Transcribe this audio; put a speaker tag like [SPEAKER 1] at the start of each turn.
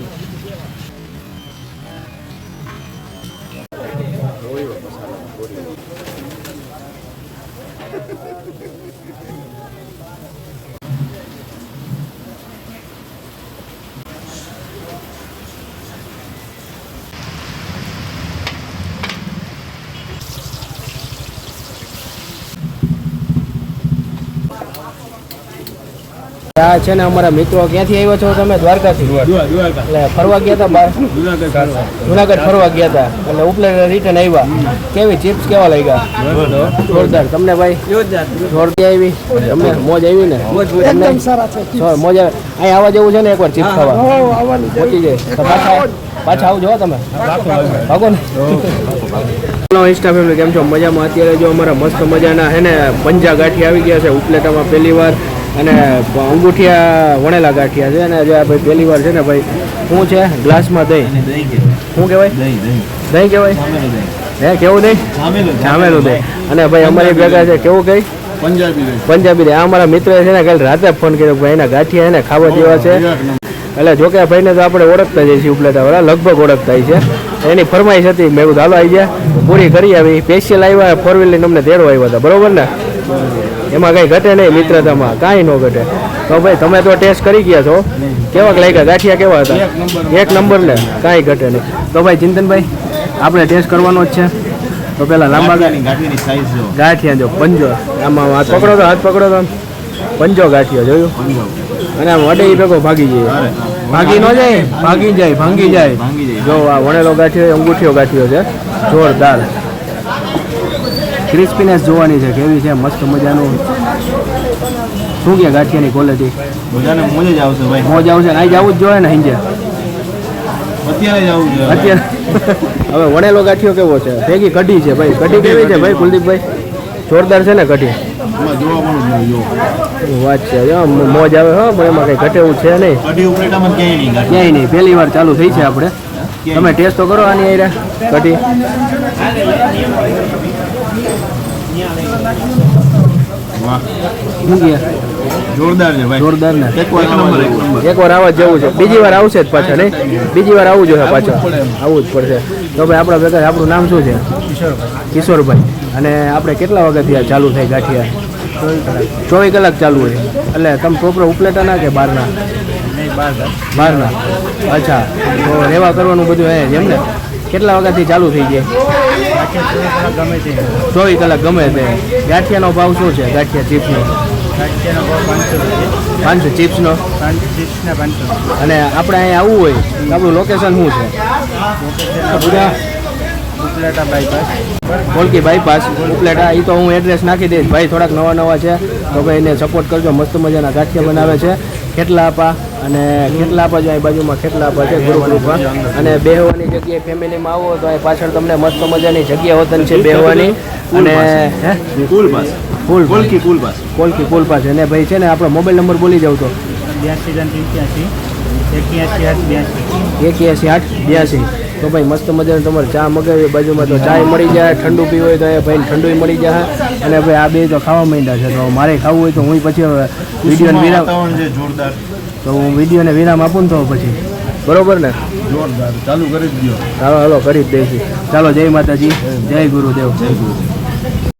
[SPEAKER 1] Thank you. આ છે ને અમારા મિત્રો ક્યાંથી આવ્યા છો તમે? દ્વારકાથી. એટલે ફરવા ગયા હતા બહાર જુનાગઢ ફરવા ગયા હતા. એટલે ઉપલે રિટર્ન આવ્યા. કેવી ચિપ્સ કેવા લાગ્યા? જોરદાર. તમને ભાઈ? જોરદાર આવી. તમને મોજ આવી ને? મોજ આવે. અહીં આવવા જેવું છે ને એકવાર ચિપ્સ ખાવા? પહોંચી જાય પાછા પાછા આવજો હો તમે. ભાગો ને. હેલો ઇન્સ્ટા ફેમિલી કેમ છો? મજામાં? અત્યારે જો અમારા મસ્ત મજાના હે ને પંજા ગાંઠી આવી ગયા છે. ઉપલેટામાં પહેલી વાર. અને અંગૂઠિયા વણેલા ગાંઠિયા છે અને જે આ ભાઈ પહેલી વાર છે ને ભાઈ શું છે ગ્લાસમાં દહીં. શું કહેવાય? દહીં કહેવાય? હે કેવું દહીં? જામેલું દહીં. અને ભાઈ અમારી ભેગા છે કેવું કઈ?
[SPEAKER 2] પંજાબી
[SPEAKER 1] પંજાબી દહીં. આ અમારા મિત્ર છે ને કાલે રાતે ફોન કર્યો ભાઈ એના ગાંઠિયા એને ખાવા જેવા છે. એટલે જો કે ભાઈને તો આપણે ઓળખતા જઈએ છીએ ઉપલેટા વાળા લગભગ ઓળખતા છે. એની ફરમાઈશ હતી મેં કીધું હાલો આવી ગયા પૂરી કરી આવી. સ્પેશિયલ આવ્યા ફોર વ્હીલર અમને તેડવા આવ્યા હતા. બરોબર ને? એમાં કઈ ઘટે નહીં મિત્રતામાં કાંઈ ન ઘટે. તો ભાઈ તમે તો ટેસ્ટ કરી ગયા છો. કેવા લાગ્યા? ગાંઠિયા કેવા હતા? એક નંબર. ને કાંઈ ઘટે નહીં. તો ભાઈ ચિંતનભાઈ આપણે ટેસ્ટ કરવાનો જ છે. તો પેલા લાંબા ગાંઠિયા જો. પંજો. આમાં હાથ પકડો તો હાથ પકડો તો. પંજો ગાંઠિયો જોયું? અને આમ વડે ભેગો ભાગી જાય. ભાગી ન જાય ભાગી જાય ભાંગી જાય.
[SPEAKER 2] ભાંગી જાય.
[SPEAKER 1] જો આ વણેલો ગાંઠિયો અંગૂઠિયો ગાંઠિયો છે. જોરદાર. ક્રિસ્પીનેસ જોવાની છે કેવી છે મસ્ત મજાનું. શું કે ગાંઠિયાની ક્વોલિટી
[SPEAKER 2] બધાને મજા જ આવશે ભાઈ.
[SPEAKER 1] મોજ આવશે ને અહીં જવું જ જોઈએ ને હિંજે.
[SPEAKER 2] અત્યારે જ જોઈએ
[SPEAKER 1] અત્યારે. હવે વણેલો ગાંઠિયો કેવો છે? ભેગી કઢી છે ભાઈ. કઢી કેવી છે ભાઈ કુલદીપભાઈ? જોરદાર છે ને કઢી. વાત છે. મોજ આવે હો પણ એમાં કઈ ઘટે એવું છે નહીં.
[SPEAKER 2] ક્યાંય નહીં
[SPEAKER 1] પહેલી વાર ચાલુ થઈ છે આપણે. તમે ટેસ્ટ તો કરો આની કઢી.
[SPEAKER 2] જોરદાર છે ભાઈ.
[SPEAKER 1] જોરદાર ને. આવવા છે. બીજી વાર આવશે જ પાછા નહીં? બીજી વાર આવવું જોઈએ પાછા. આવવું જ પડશે. તો ભાઈ આપણા ભેગા આપણું નામ શું છે? કિશોરભાઈ. અને આપણે કેટલા વાગ્યાથી આ ચાલુ થાય ગાંઠિયા? ચોવીસ કલાક. ચાલુ હોય. એટલે તમે પ્રોપર ઉપલેટાના કે બહારના? બહારના. અચ્છા. તો રહેવા કરવાનું બધું હે એમ ને? કેટલા વાગ્યાથી ચાલુ થઈ જાય? ચોવીસ કલાક ગમે તે. ગાંઠિયાનો ભાવ શું છે? ગાંઠિયા ચિપ્સનો? પાંચસો ચિપ્સનો? અને આપણે અહીંયા આવવું હોય તો આપણું લોકેશન શું છે? ઓળકી બાયપાસ ઉપલેટા એ તો હું એડ્રેસ નાખી દઈશ. ભાઈ થોડાક નવા નવા છે તો ભાઈ એને સપોર્ટ કરજો. મસ્ત મજાના ગાંઠિયા બનાવે છે. કેટલા આપા? અને કેટલા જો અહીં બાજુમાં કેટલા છે ગુરુકૃપા અને બેહવાની જગ્યાએ ફેમિલીમાં આવો તો અહીં પાછળ તમને મસ્ત મજાની જગ્યા હોતન છે બેહવાની. અને
[SPEAKER 2] કુલ પાસ
[SPEAKER 1] ફૂલ
[SPEAKER 2] કોલકી કુલ પાસ
[SPEAKER 1] કોલકી પુલ પાસે અને ભાઈ છે ને આપણો મોબાઈલ નંબર બોલી જાવ તો.
[SPEAKER 3] બ્યાસી ત્રણ એક્યાસી આઠ બ્યાસી.
[SPEAKER 1] એક્યાસી આઠ બ્યાસી. તો ભાઈ મસ્ત મજાનું તમારે ચા મગાવી બાજુમાં તો ચા મળી જાય ઠંડુ પીવું હોય તો એ ભાઈ ઠંડુ મળી જાય. અને ભાઈ આ બે તો ખાવા માંડ્યા છે. તો મારે ખાવું હોય તો હું પછી વીડિયો વિરામ
[SPEAKER 2] જોરદાર.
[SPEAKER 1] તો હું વિડીયોને વિરામ આપું ને તો પછી. બરોબર ને?
[SPEAKER 2] જોરદાર. ચાલુ કરી જ દો
[SPEAKER 1] ચાલો હાલો કરી જ દઈશું. ચાલો જય માતાજી. જય ગુરુદેવ.
[SPEAKER 2] જય ગુરુ